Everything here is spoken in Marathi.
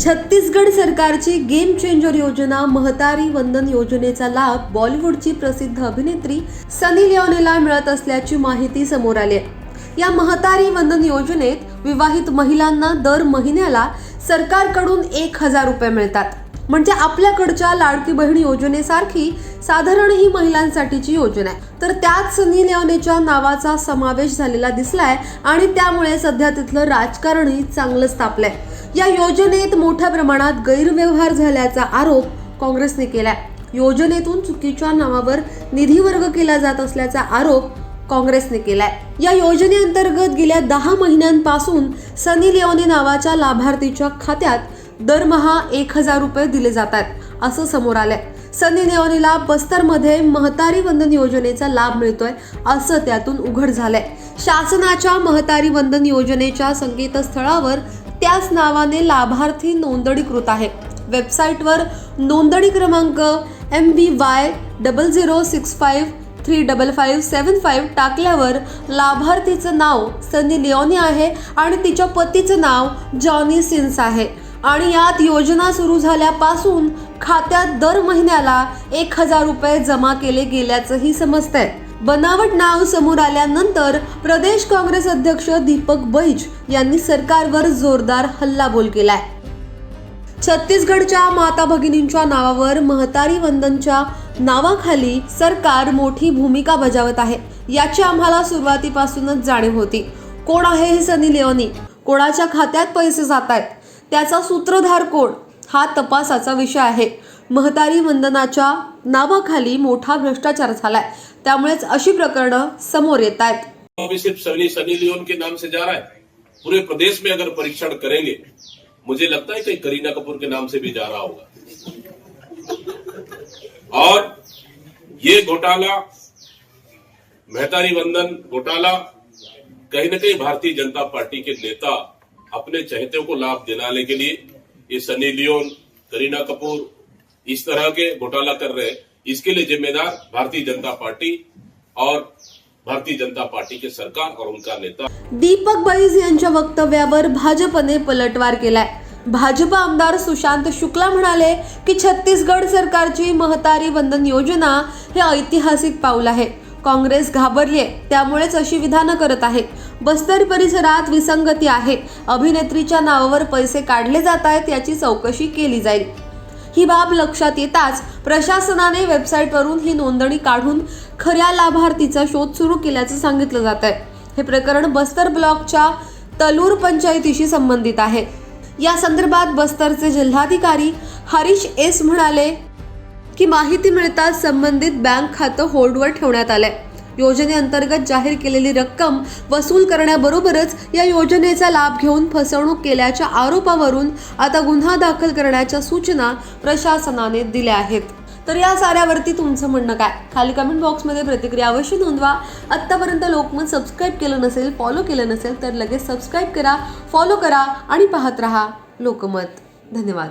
छत्तीसगड सरकारची गेम चेंजर योजना महतारी वंदन योजनेचा लाभ बॉलिवूडची प्रसिद्ध अभिनेत्री सनी लिओनेला मिळत असल्याची माहिती समोर आली आहे. या महतारी वंदन योजनेत विवाहित महिलांना दर महिन्याला सरकारकडून एक हजार रुपये मिळतात. म्हणजे आपल्याकडच्या लाडकी बहीण योजनेसारखी साधारण ही महिलांसाठीची योजना आहे. तर त्यात सनी लिओनेच्या नावाचा समावेश झालेला दिसलाय आणि त्यामुळे सध्या तिथलं राजकारणही चांगलंच तापलंय. या योजनेत मोठ्या प्रमाणात गैरव्यवहार झाल्याचा आरोप काँग्रेसने केलाय. योजनेतून चुकीच्या नावावर निधी वर्ग केला जात असल्याचा आरोप काँग्रेसने केलाय. या योजनेअंतर्गत गेल्या दहा महिन्यांपासून सनी लिओनी नावाच्या लाभार्थीच्या खात्यात दरमहा एक हजार रुपये दिले जातात असं समोर आलंय. सनी लिओनीला बस्तरमध्ये महतारी वंदन योजनेचा लाभ मिळतोय असं त्यातून उघड झालंय. शासनाच्या महतारी वंदन योजनेच्या संकेतस्थळावर त्याच नावाने लाभार्थी नोंदणीकृत आहे. वेबसाईटवर नोंदणी क्रमांक M B Y double zero six five three double five seven five टाकल्यावर लाभार्थीचं नाव सनी लिओनी आहे आणि तिच्या पतीचं नाव जॉनी सिन्स आहे. आणि यात योजना सुरू झाल्यापासून खात्यात दर महिन्याला एक हजार रुपये जमा केले गेल्याचंही समजतंय. बनावट नाव समोर आल्यानंतर प्रदेश काँग्रेस अध्यक्ष दीपक बैज यांनी सरकारवर जोरदार हल्लाबोल केलाय. छत्तीसगडच्या माता भगिनींच्या नावावर महतारी वंदनच्या नावाखाली सरकार मोठी भूमिका बजावत आहे. याची आम्हाला सुरुवातीपासूनच जाणीव होती. कोण आहे हे सनी लिओनी? कोणाच्या खात्यात पैसे जात आहेत त्याचा सूत्रधार कोण? हा तपासाचा विषय आहे. महतारी वंदनाच्या नावाखाली मोठा भ्रष्टाचार झालाय. त्यामुळेच अशी प्रकरणं समोर येत आहेत. सनी लियोन के नाम से जा रहा है. पूरे प्रदेश में अगर परीक्षण करेंगे मुझे लगता है कहीं करीना कपूर के नाम से भी जा रहा होगा। और ये घोटाला मेहतारी वंदन घोटाला कहीं ना कहीं भारतीय जनता पार्टी के नेता अपने चहेतों को लाभ दिलाने के लिए ये सनी लियोन करीना कपूर इस तरह के घोटाला कर रहे हैं। इसके लिए जिम्मेदार भारतीय जनता पार्टी और भारतीय जनता पार्टी के सरकार और उनका नेता। दीपक बैज यांच्या वक्तव्यावर भाजपने पलटवार केलाय. भाजप आमदार सुशांत शुक्ला म्हणाले की छत्तीसगड सरकारची महतारी वंदन योजना हे ऐतिहासिक पाऊल आहे. काँग्रेस घाबरलीये त्यामुळेच अशी विधानं करत आहे. बस्तर परिसरात विसंगती आहे. अभिनेत्रीच्या नावावर पैसे काढले जात आहेत याची चौकशी केली जाईल. ही बाब लक्षात येताच प्रशासनाने वेबसाईटवरून ही नोंदणी काढून खऱ्या लाभार्थीचा शोध सुरू केल्याचं सांगितलं जात आहे. हे प्रकरण बस्तर ब्लॉकच्या तलूर पंचायतीशी संबंधित आहे. या संदर्भात बस्तरचे जिल्हाधिकारी हरीश एस म्हणाले की माहिती मिळताच संबंधित बँक खातं होल्डवर ठेवण्यात आलंय. योजनेअंतर्गत जाहीर केलेली रक्कम वसूल करण्याबरोबरच या योजनेचा लाभ घेऊन फसवणूक केल्याच्या आरोपावरून आता गुन्हा दाखल करण्याच्या सूचना प्रशासनाने दिल्या आहेत. तर या साऱ्यावरती तुमचं म्हणणं काय? खाली कमेंट बॉक्समध्ये प्रतिक्रिया अवश्य नोंदवा. आत्तापर्यंत लोकमत सबस्क्राईब केलं नसेल फॉलो केलं नसेल तर लगेच सबस्क्राईब करा फॉलो करा आणि पाहत रहा लोकमत. धन्यवाद.